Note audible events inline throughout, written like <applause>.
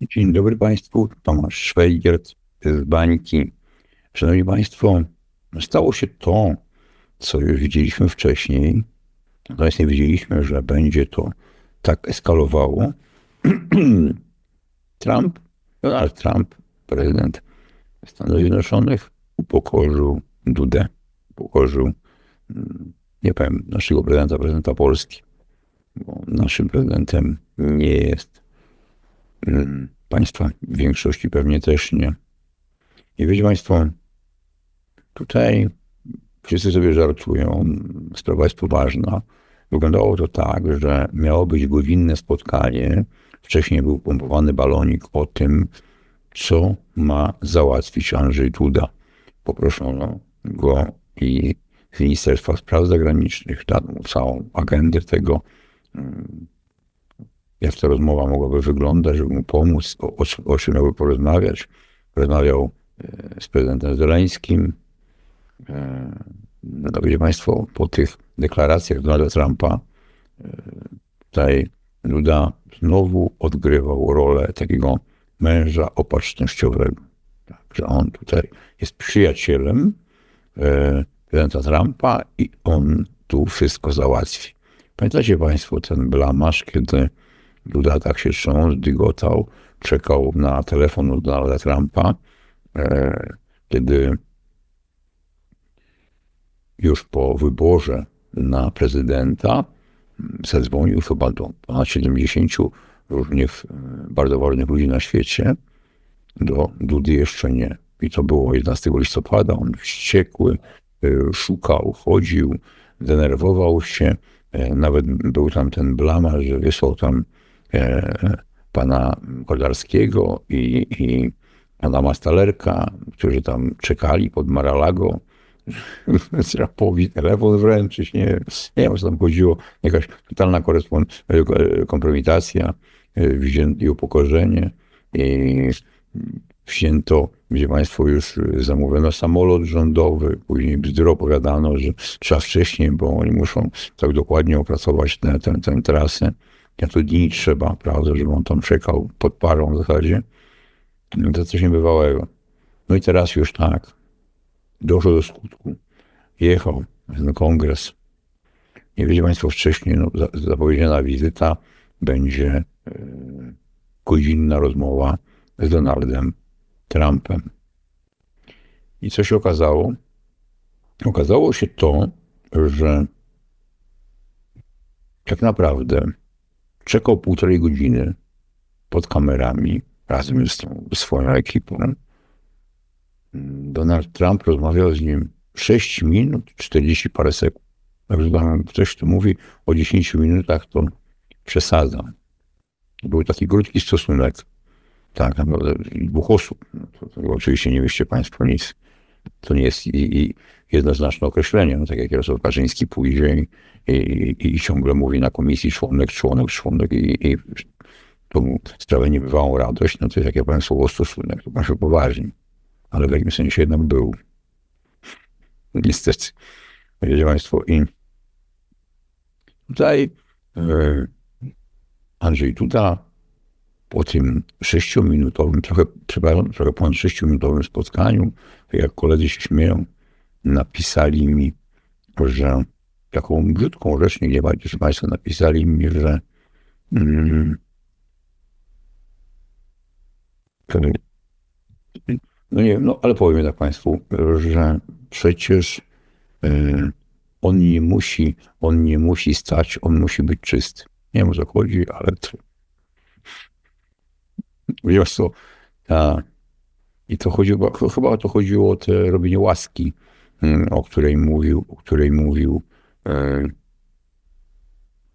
Dzień dobry Państwu, Tomasz Szwajgiert z Bańki. Szanowni Państwo, stało się to, co już widzieliśmy wcześniej, natomiast nie wiedzieliśmy, że będzie to tak eskalowało. <clears throat> Trump, Donald Trump, prezydent Stanów Zjednoczonych, upokorzył Dudę, upokorzył, mm, nie powiem, naszego prezydenta, prezydenta Polski, bo naszym prezydentem nie jest państwa, w większości pewnie też nie. I wiecie Państwo, tutaj wszyscy sobie żartują, sprawa jest poważna. Wyglądało to tak, że miało być godzinne spotkanie. Wcześniej był pompowany balonik o tym, co ma załatwić Andrzej Duda. Poproszono go i z Ministerstwa Spraw Zagranicznych daną całą agendę tego, mm, jak ta rozmowa mogłaby wyglądać, żeby mu pomóc, o, o, o czym miałby porozmawiać. Rozmawiał e, z prezydentem Zeleńskim. E, No wiecie Państwo, po tych deklaracjach Donalda Trumpa e, tutaj Duda znowu odgrywał rolę takiego męża opatrznościowego. Tak, że on tutaj jest przyjacielem prezydenta Trumpa i on tu wszystko załatwi. Pamiętacie Państwo ten blamasz, kiedy Duda tak się trząsł, dygotał, czekał na telefon od Donalda Trumpa, e, kiedy już po wyborze na prezydenta zadzwonił chyba do ponad 70 różnych e, bardzo ważnych ludzi na świecie. Do Dudy jeszcze nie. I to było 11 listopada. On wściekły, e, szukał, chodził, denerwował się. Nawet był tam ten blama, że wysłał tam pana Kodarskiego i, i pana Mastalerka, którzy tam czekali pod Maralago. <laughs> Trumpowi telefon wręczyć, nie, nie wiem, co tam chodziło. Jakaś totalna e, kompromitacja e, wzię- i upokorzenie. I wzięto, gdzie państwo już zamówiono samolot rządowy, później bzdury opowiadano, że trzeba wcześniej, bo oni muszą tak dokładnie opracować tę trasę. Ja to dni trzeba, prawda, żeby on tam czekał pod parą w zasadzie. To coś niebywałego. No i teraz już tak, doszło do skutku. Jechał na kongres. Nie wiecie Państwo wcześniej, no, za- zapowiedziana wizyta będzie e, godzinna rozmowa z Donaldem Trumpem. I co się okazało? Okazało się to, że tak naprawdę czekał półtorej godziny pod kamerami razem z tą swoją ekipą. Donald Trump rozmawiał z nim 6 minut 40 parę sekund. Także tam ktoś tu mówi o 10 minutach, to przesadza. Był taki krótki stosunek. Tak, naprawdę dwóch osób. No to, to oczywiście nie wieście Państwo nic. To nie jest i, i jednoznaczne określenie. No, tak jak Jarosław Kaczyński pójdzie i, i, i ciągle mówi na komisji członek, członek, członek i, i to mu sprawia niebywałą radość, no to jest, jak ja powiem, słowo stosunek, to pan się poważnie. Ale w jakimś sensie jednak był. Niestety. Wiecie Państwo, i tutaj e, Andrzej Duda po tym sześciominutowym, trochę, przepraszam, trochę ponad sześciominutowym spotkaniu, tak jak koledzy się śmieją, napisali mi, że taką brzydką rzecz, nie gniewajcie się Państwo, napisali mi, że mm, no nie wiem, no ale powiem tak Państwu, że przecież e, on nie musi, on nie musi stać, on musi być czysty. Nie wiem o co chodzi, ale wiesz co, a, i to chodziło, ch- chyba o to chodziło o te robienie łaski, mm, o której mówił, o której mówił e,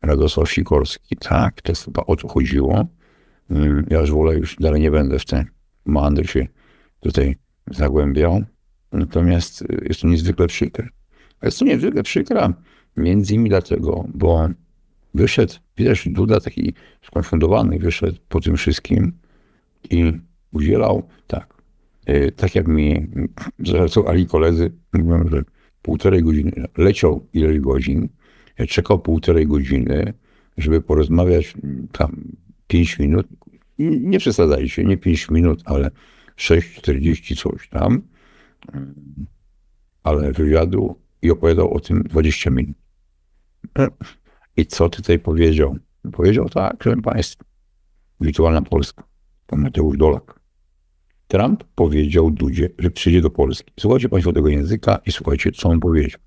Radosław Sikorski. Tak, to chyba o to chodziło. Mm, Ja już wolę, już dalej nie będę w te mandry się tutaj zagłębiał. Natomiast y, jest to niezwykle przykre. Jest to niezwykle przykre, między innymi dlatego, bo wyszedł, widać, Duda taki skonfundowany wyszedł po tym wszystkim i udzielał, tak, y, tak jak mi zażartowali koledzy, mówią, że półtorej godziny, leciał ileś godzin, czekał półtorej godziny, żeby porozmawiać tam pięć minut, nie przesadzajcie, nie 5 minut, ale 6,40 coś tam, ale wywiadu i opowiadał o tym 20 minut. I co tutaj powiedział? Powiedział tak, proszę Państwa, wirtualna Polska, pan Mateusz Dolak. Trump powiedział Dudzie, że przyjdzie do Polski. Słuchajcie Państwo tego języka i słuchajcie, co on powiedział.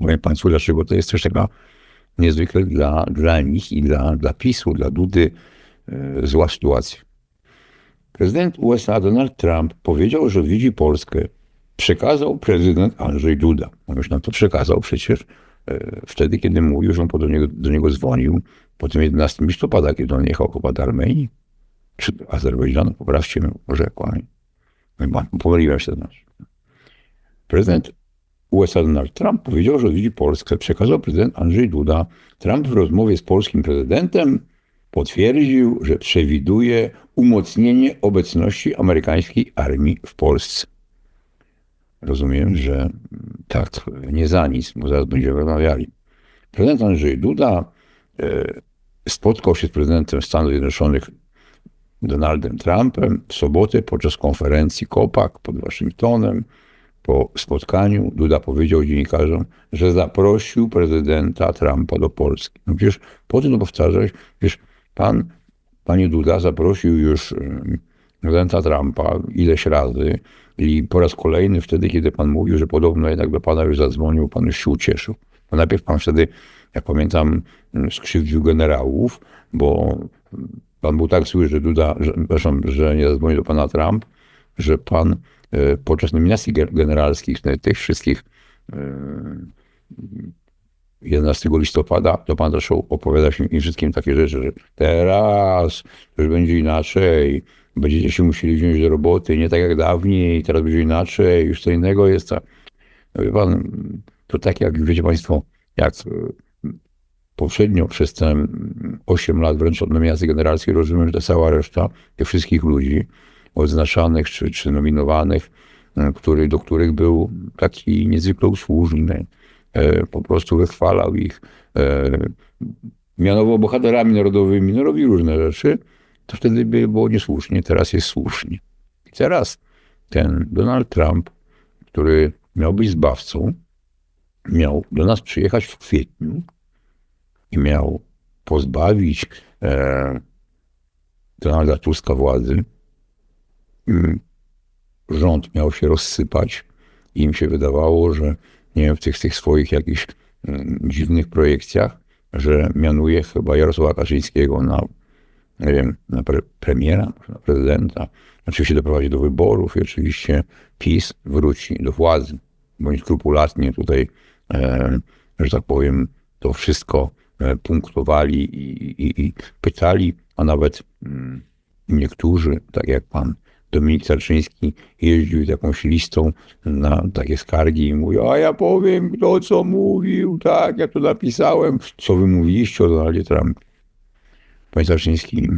Powiem Państwu, dlaczego to jest też taka niezwykle dla, dla nich i dla, dla PiSu, dla Dudy e, zła sytuacja. Prezydent USA Donald Trump powiedział, że widzi Polskę. Przekazał prezydent Andrzej Duda. On już nam to przekazał przecież e, wtedy, kiedy mówił, że on do niego, do niego dzwonił po tym 11 listopada, kiedy on jechał kopać Armenii, czy Azerbejdżanu, poprawcie mnie, może kłamie. Pomyliłem się. Prezydent USA Donald Trump powiedział, że widzi Polskę. Przekazał prezydent Andrzej Duda. Trump w rozmowie z polskim prezydentem potwierdził, że przewiduje umocnienie obecności amerykańskiej armii w Polsce. Rozumiem, że tak, nie za nic, bo zaraz będziemy rozmawiali. Prezydent Andrzej Duda e, spotkał się z prezydentem Stanów Zjednoczonych Donaldem Trumpem w sobotę podczas konferencji COPAC pod Waszyngtonem. Po spotkaniu Duda powiedział dziennikarzom, że zaprosił prezydenta Trumpa do Polski. No przecież po tym to powtarzać, przecież pan, panie Duda zaprosił już prezydenta Trumpa ileś razy i po raz kolejny wtedy, kiedy pan mówił, że podobno jednak do pana już zadzwonił, pan już się ucieszył. Bo najpierw pan wtedy, jak pamiętam, skrzywdził generałów, bo pan był tak zły, że Duda, że, przepraszam, że nie zadzwonił do pana Trump, że pan e, podczas nominacji ge- generalskich, tych wszystkich e, 11 listopada, to pan zaczął opowiadać im wszystkim takie rzeczy, że teraz już będzie inaczej, będziecie się musieli wziąć do roboty, nie tak jak dawniej, teraz będzie inaczej, już co innego jest. No wie pan, to tak jak wiecie państwo, jak e, poprzednio przez te 8 lat wręcz od nominacji generalskiej rozumiem, że ta cała reszta tych wszystkich ludzi odznaczanych czy, czy nominowanych, e, który, do których był taki niezwykle usłużny, e, po prostu wychwalał ich, e, mianował bohaterami narodowymi, no robił różne rzeczy, to wtedy by było niesłusznie, teraz jest słusznie. I teraz ten Donald Trump, który miał być zbawcą, miał do nas przyjechać w kwietniu i miał pozbawić e, Donalda Tuska władzy. Mm, Rząd miał się rozsypać i im się wydawało, że nie wiem, w tych, tych swoich jakichś mm, dziwnych projekcjach, że mianuje chyba Jarosława Kaczyńskiego na, nie wiem, na pre, premiera, na prezydenta. Oczywiście doprowadzi do wyborów i oczywiście PiS wróci do władzy. Bądź skrupulatnie tutaj, e, że tak powiem, to wszystko punktowali i, i, i pytali, a nawet mm, niektórzy, tak jak pan Dominik Sarczyński, jeździł z jakąś listą na takie skargi i mówił, a ja powiem, kto co mówił, tak, ja to napisałem, co wy mówiliście o Donaldzie Trumpie. Panie Sarczyński,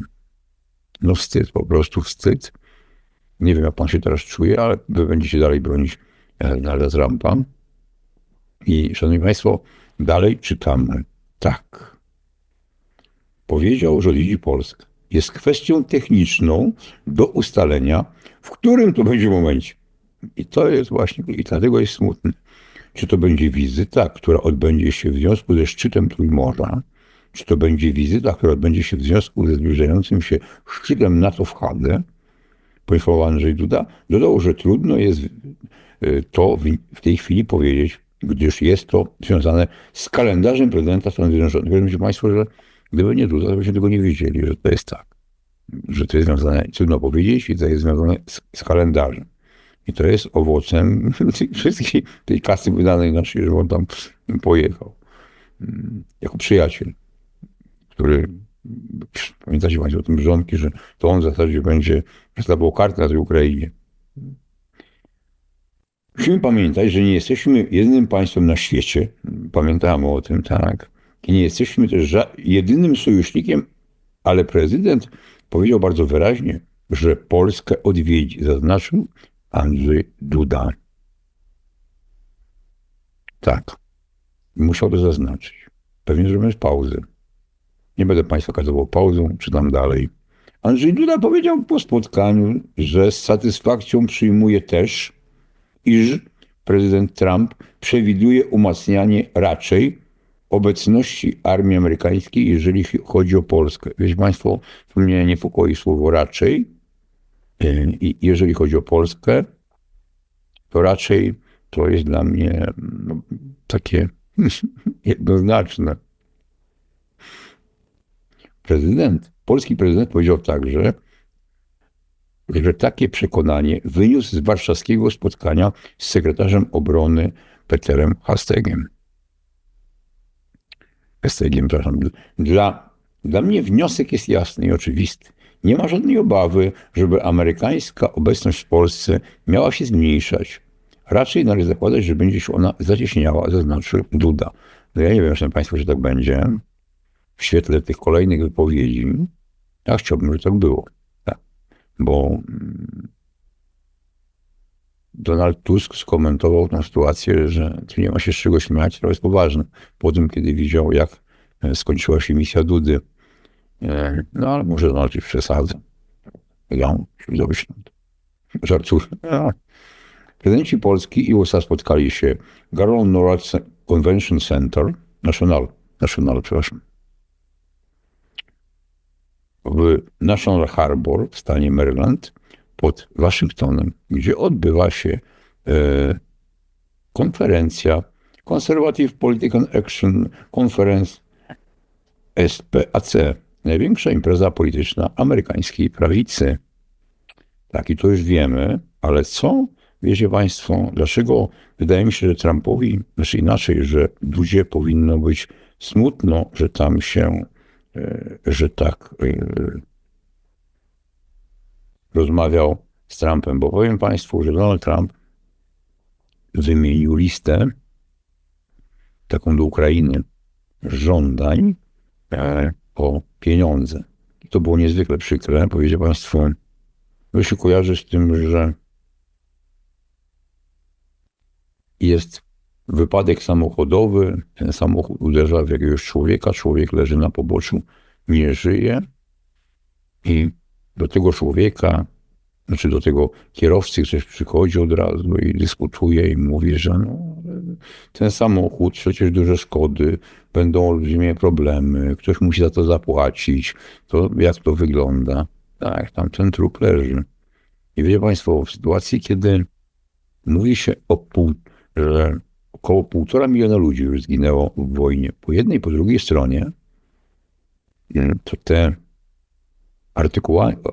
no wstyd, po prostu wstyd. Nie wiem, jak pan się teraz czuje, ale wy będziecie dalej bronić e, Donalda Trumpa. I, szanowni państwo, dalej czytamy. Tak. Powiedział, że widzi Polskę. Jest kwestią techniczną do ustalenia, w którym to będzie momencie. I to jest właśnie, i dlatego jest smutne. Czy to będzie wizyta, która odbędzie się w związku ze szczytem Trójmorza, czy to będzie wizyta, która odbędzie się w związku ze zbliżającym się szczytem NATO w Hadze, poinformował Andrzej Duda, dodał, że trudno jest y, to w- w tej chwili powiedzieć, gdyż jest to związane z kalendarzem prezydenta Stanów Zjednoczonych. Wiecie Państwo, że gdyby nie Duda, to byśmy tego nie wiedzieli, że to jest tak. Że to jest związane, trudno powiedzieć, i to jest związane z, z kalendarzem. I to jest owocem <laughs> wszystkiej tej kasy wydanej naszej, że on tam pojechał. Jako przyjaciel, który, pamiętacie Państwo o tym rządki, że to on w zasadzie będzie przedstawiał kartę na tej Ukrainie. Musimy pamiętać, że nie jesteśmy jedynym państwem na świecie, pamiętamy o tym, tak, i nie jesteśmy też jedynym sojusznikiem, ale prezydent powiedział bardzo wyraźnie, że Polskę odwiedzi, zaznaczył Andrzej Duda. Tak, musiał to zaznaczyć. Pewnie zrobimy pauzę. Nie będę Państwa kazował pauzą, czytam dalej. Andrzej Duda powiedział po spotkaniu, że z satysfakcją przyjmuje też, iż prezydent Trump przewiduje umacnianie raczej obecności armii amerykańskiej, jeżeli chodzi o Polskę. Wiecie Państwo, to mnie niepokoi słowo raczej. I jeżeli chodzi o Polskę, to raczej to jest dla mnie no, takie <laughs> jednoznaczne. Prezydent, polski prezydent powiedział także, że takie przekonanie wyniósł z warszawskiego spotkania z sekretarzem obrony Peterem Hastegiem. Hastegiem, przepraszam. Dla, dla mnie wniosek jest jasny i oczywisty. Nie ma żadnej obawy, żeby amerykańska obecność w Polsce miała się zmniejszać. Raczej należy zakładać, że będzie się ona zacieśniała, zaznaczył Duda. No ja nie wiem, szanowni Państwo, że tak będzie. W świetle tych kolejnych wypowiedzi, ja chciałbym, żeby tak było. Bo mm, Donald Tusk skomentował tę sytuację, że tu nie ma się z czego śmiać, to jest poważne. Po tym, kiedy widział, jak e, skończyła się misja Dudy. E, no ale może Donald przesadza. Ja się Żartuję. Prezydenci Polski i USA spotkali się w Garland Norad Convention Center, National, National, przepraszam, w National Harbor w stanie Maryland pod Waszyngtonem, gdzie odbywa się e, konferencja Conservative Political Action Conference SPAC, największa impreza polityczna amerykańskiej prawicy. Tak, i to już wiemy, ale co Wiecie Państwo, dlaczego wydaje mi się, że Trumpowi, znaczy inaczej, że Dudzie powinno być smutno, że tam się, że tak e, rozmawiał z Trumpem, bo powiem Państwu, że Donald Trump wymienił listę taką do Ukrainy żądań e, o pieniądze. To było niezwykle przykre. Powiedział Państwo, to się kojarzy z tym, że jest wypadek samochodowy, ten samochód uderza w jakiegoś człowieka, człowiek leży na poboczu, nie żyje i do tego człowieka, znaczy do tego kierowcy ktoś przychodzi od razu i dyskutuje i mówi, że no, ten samochód, przecież duże szkody, będą olbrzymie problemy, ktoś musi za to zapłacić, to jak to wygląda? Tak, tam ten trup leży. I wiecie Państwo, w sytuacji, kiedy mówi się o pół, że około półtora miliona ludzi już zginęło w wojnie po jednej i po drugiej stronie, to te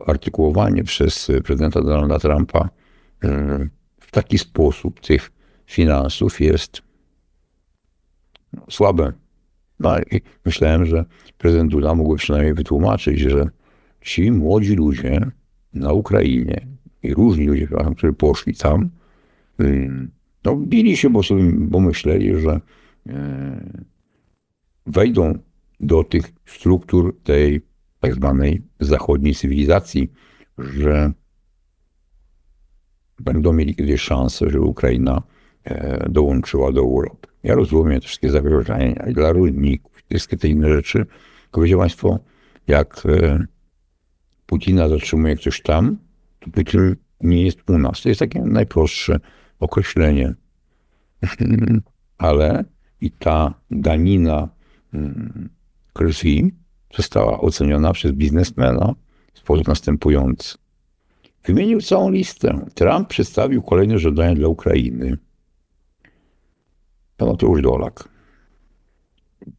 artykułowanie przez prezydenta Donalda Trumpa e, w taki sposób tych finansów jest no, słabe. No i myślałem, że prezydent Duda mógłby przynajmniej wytłumaczyć, że ci młodzi ludzie na Ukrainie i różni ludzie, którzy poszli tam, no, bili się, bo, sobie, bo myśleli, że e, wejdą do tych struktur tej tak zwanej zachodniej cywilizacji, że będą mieli kiedyś szansę, że Ukraina e, dołączyła do Europy. Ja rozumiem te wszystkie zagrożenia dla rolników, wszystkie te inne rzeczy. Tylko wiecie Państwo, jak e, Putina zatrzymuje ktoś tam, to Putin nie jest u nas. To jest takie najprostsze określenie. Ale i ta danina mm, krwi została oceniona przez biznesmena w sposób następujący. Wymienił całą listę. Trump przedstawił kolejne żądania dla Ukrainy. Pan Mateusz Dolak,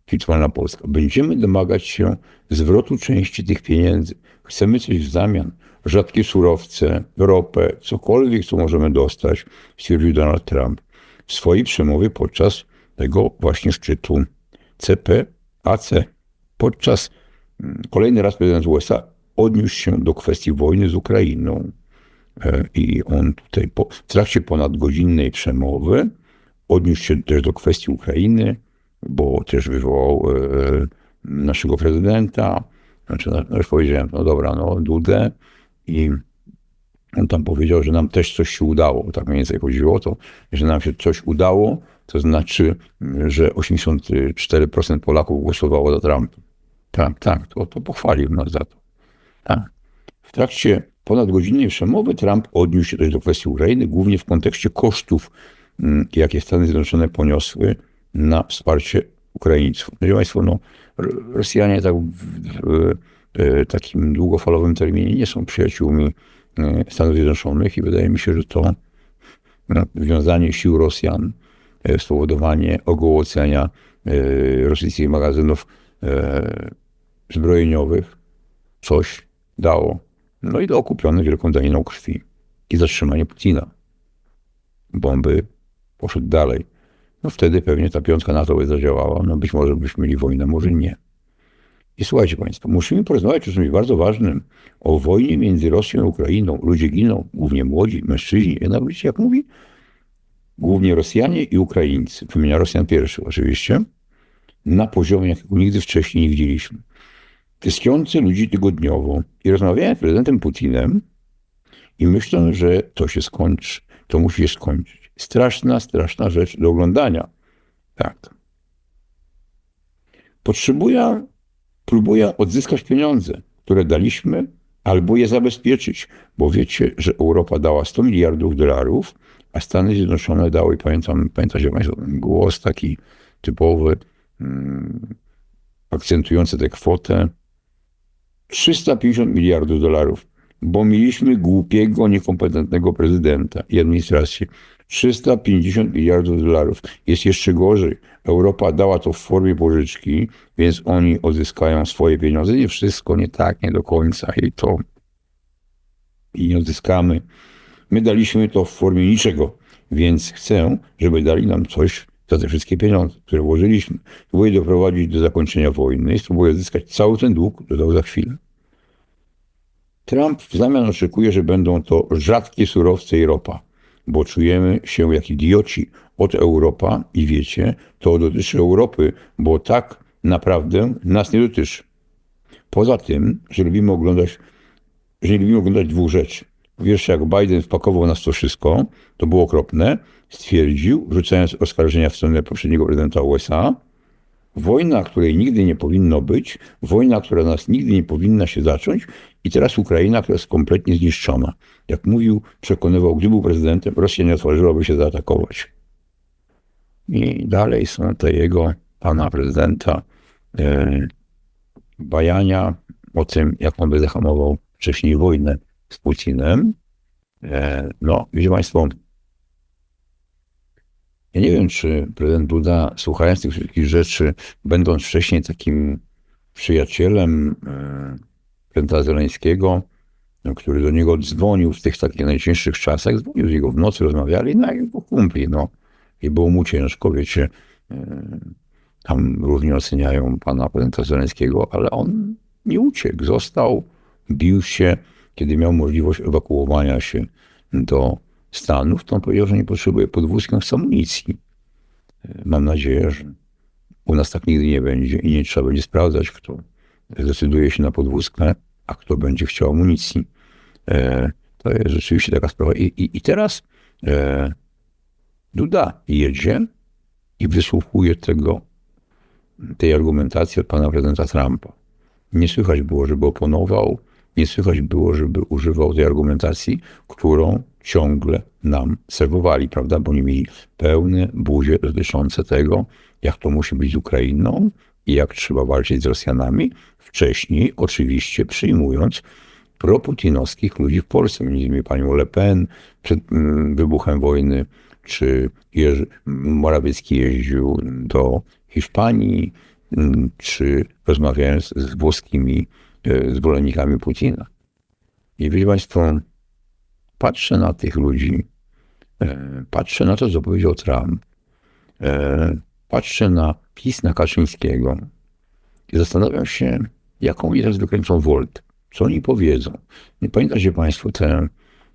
Pitwana Polska. Będziemy domagać się zwrotu części tych pieniędzy. Chcemy coś w zamian rzadkie surowce, ropę, cokolwiek, co możemy dostać, stwierdził Donald Trump w swojej przemowie podczas tego właśnie szczytu CPAC. Podczas mm, kolejny raz prezydent USA odniósł się do kwestii wojny z Ukrainą. E, I on tutaj po, w trakcie ponadgodzinnej przemowy odniósł się też do kwestii Ukrainy, bo też wywołał e, naszego prezydenta. Znaczy, no, już powiedziałem, no dobra, no Dudę, i on tam powiedział, że nam też coś się udało. Tak mniej więcej chodziło o to, że nam się coś udało, to znaczy, że 84% Polaków głosowało za Trumpa. Tak, tak, to, to pochwalił nas za to. Tak. W trakcie ponadgodzinnej przemowy Trump odniósł się też do kwestii Ukrainy, głównie w kontekście kosztów, mm, jakie Stany Zjednoczone poniosły na wsparcie Ukraińców. Proszę Państwo, no, Rosjanie tak w, w, w takim długofalowym terminie nie są przyjaciółmi e, Stanów Zjednoczonych i wydaje mi się, że to wiązanie sił Rosjan, e, spowodowanie ogołocenia e, rosyjskich magazynów e, zbrojeniowych coś dało. No i okupiony wielką daniną krwi i zatrzymanie Putina. Bomby poszedł dalej. No wtedy pewnie ta piątka NATO by zadziałała. No być może byśmy mieli wojnę, może nie. I słuchajcie Państwo, musimy porozmawiać o czymś bardzo ważnym. O wojnie między Rosją a Ukrainą. Ludzie giną, głównie młodzi, mężczyźni. Jednak wiecie, jak mówi? Głównie Rosjanie i Ukraińcy. Wymienia Rosjan pierwszy oczywiście. Na poziomie, jakiego nigdy wcześniej nie widzieliśmy. Tysiące ludzi tygodniowo. I rozmawiałem z prezydentem Putinem i myślę, że to się skończy. To musi się skończyć. Straszna, straszna rzecz do oglądania. Tak. Potrzebuję, próbuję odzyskać pieniądze, które daliśmy, albo je zabezpieczyć, bo wiecie, że Europa dała 100 miliardów dolarów, a Stany Zjednoczone dały, pamiętam, pamiętacie Państwo, głos taki typowy, mm, akcentujący tę kwotę, 350 miliardów dolarów, bo mieliśmy głupiego, niekompetentnego prezydenta i administrację. 350 miliardów dolarów. Jest jeszcze gorzej. Europa dała to w formie pożyczki, więc oni odzyskają swoje pieniądze. Nie wszystko, nie tak, nie do końca i to i nie odzyskamy. My daliśmy to w formie niczego, więc chcę, żeby dali nam coś za te wszystkie pieniądze, które włożyliśmy. Spróbuję doprowadzić do zakończenia wojny i spróbuję odzyskać cały ten dług, dodał za chwilę. Trump w zamian oczekuje, że będą to rzadkie surowce i ropa, bo czujemy się jak idioci od Europa i wiecie, to dotyczy Europy, bo tak naprawdę nas nie dotyczy. Poza tym, że lubimy oglądać, że nie lubimy oglądać dwóch rzeczy. Po pierwsze, jak Biden wpakował nas to wszystko, to było okropne, stwierdził, rzucając oskarżenia w stronę poprzedniego prezydenta USA, Wojna, której nigdy nie powinno być, wojna, która nas nigdy nie powinna się zacząć, i teraz Ukraina, która jest kompletnie zniszczona. Jak mówił, przekonywał, gdy był prezydentem, Rosja nie otworzyłaby się zaatakować. I dalej są te jego, pana prezydenta, e, bajania o tym, jak on by zahamował wcześniej wojnę z Putinem. E, no, wiecie Państwo, ja nie wiem, czy prezydent Duda, słuchając tych wszystkich rzeczy, będąc wcześniej takim przyjacielem e, prezydenta Zeleńskiego, no, który do niego dzwonił w tych takich najcięższych czasach, dzwonił z niego w nocy, rozmawiali, no jak kumpli, no. I było mu ciężko, wiecie, e, tam równie oceniają pana prezydenta Zeleńskiego, ale on nie uciekł, został, bił się, kiedy miał możliwość ewakuowania się do Stanów, to on powiedział, że nie potrzebuje podwózka z amunicji. Mam nadzieję, że u nas tak nigdy nie będzie i nie trzeba będzie sprawdzać, kto zdecyduje się na podwózkę, a kto będzie chciał amunicji. E, to jest rzeczywiście taka sprawa. I, i, i teraz e, Duda jedzie i wysłuchuje tego, tej argumentacji od pana prezydenta Trumpa. Nie słychać było, żeby oponował, nie słychać było, żeby używał tej argumentacji, którą ciągle nam serwowali, prawda? Bo nie mieli pełne buzie dotyczące tego, jak to musi być z Ukrainą i jak trzeba walczyć z Rosjanami. Wcześniej, oczywiście, przyjmując proputinowskich ludzi w Polsce, między innymi panią Le Pen przed mm, wybuchem wojny, czy Jerzy Morawiecki jeździł do Hiszpanii, mm, czy rozmawiając z włoskimi e, zwolennikami Putina. I wiecie Państwo, patrzę na tych ludzi, e, patrzę na to, co powiedział Trump, e, patrzę na PiS, na Kaczyńskiego i zastanawiam się, jaką oni teraz wykręcą Volt. Co oni powiedzą? Nie pamiętacie Państwo te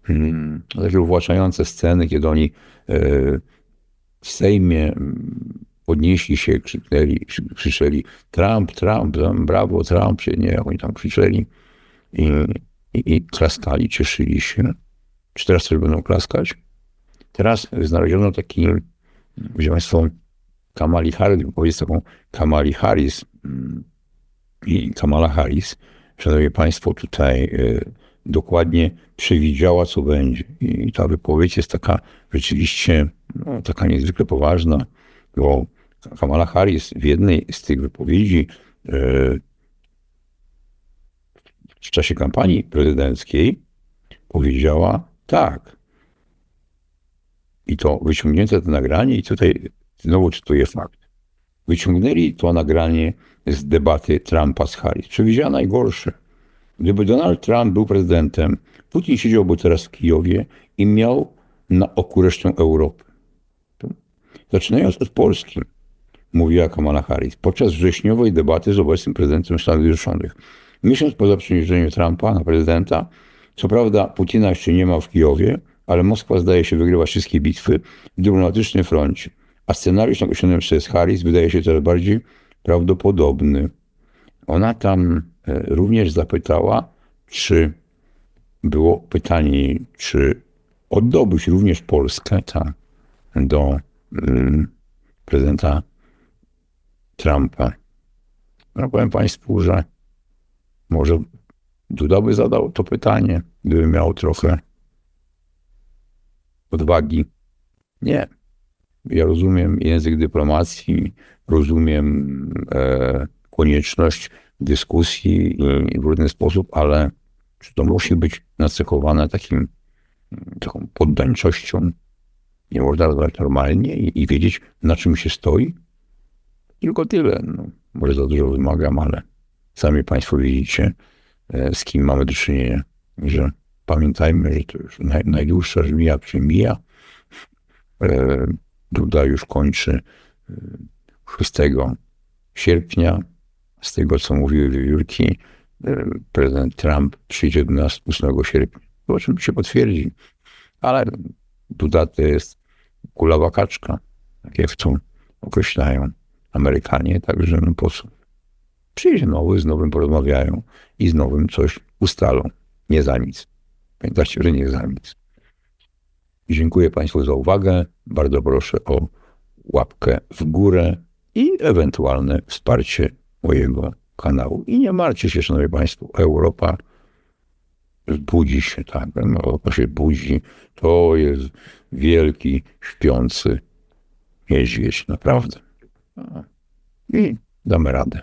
hmm, takie uwłaczające sceny, kiedy oni e, w Sejmie mm, podnieśli się, krzyknęli, krzyczeli Trump, Trump, brawo, Trump, nie, oni tam krzyczeli i, i, i klaskali, cieszyli się. Czy teraz też będą klaskać? Teraz znaleziono taki, gdzie Państwo, Kamali Harris, powiedz taką Kamali Harris mm, i Kamala Harris. Szanowni Państwo, tutaj y, dokładnie przewidziała, co będzie. I ta wypowiedź jest taka rzeczywiście no, taka niezwykle poważna, bo Kamala Harris w jednej z tych wypowiedzi e, w czasie kampanii prezydenckiej powiedziała tak. I to wyciągnięte to nagranie, i tutaj znowu cytuję fakt. Wyciągnęli to nagranie z debaty Trumpa z Harris. Przewidziała najgorsze. Gdyby Donald Trump był prezydentem, Putin siedziałby teraz w Kijowie i miał na oku resztę Europy. Zaczynając od Polski, mówiła Kamala Harris, podczas wrześniowej debaty z obecnym prezydentem Stanów Zjednoczonych. Miesiąc po zaprzężeniu Trumpa na prezydenta, co prawda Putina jeszcze nie ma w Kijowie, ale Moskwa zdaje się wygrywać wszystkie bitwy w dyplomatycznym froncie, a scenariusz nagłośniony przez Harris wydaje się coraz bardziej prawdopodobny. Ona tam e, również zapytała, czy było pytanie, czy oddałbyś również Polskę tak, do mm, prezydenta Trumpa. No powiem Państwu, że może Duda by zadał to pytanie, gdyby miał trochę odwagi. Nie. Ja rozumiem język dyplomacji, rozumiem e, konieczność dyskusji w różny sposób, ale czy to musi być nacechowane takim, taką poddańczością? Nie można rozmawiać normalnie i, i wiedzieć, na czym się stoi? Tylko tyle. No, może za dużo wymagam, ale sami Państwo widzicie, z kim mamy do czynienia. Że pamiętajmy, że to już naj, najdłuższa żmija przemija. E, Duda już kończy e, 6 sierpnia. Z tego, co mówiły wiewiórki, e, prezydent Trump przyjdzie do nas 8 sierpnia. Zobaczymy, czy się potwierdzi. Ale Duda to jest kulawa kaczka, tak jak to określają Amerykanie, także no po co? Przyjdzie nowy, z nowym porozmawiają i z nowym coś ustalą. Nie za nic. Pamiętajcie, że nie za nic. Dziękuję Państwu za uwagę. Bardzo proszę o łapkę w górę i ewentualne wsparcie mojego kanału. I nie martwcie się, Szanowni Państwo, Europa budzi się, tak? Europa się budzi. To jest wielki, śpiący niedźwiedź, naprawdę. I damy radę.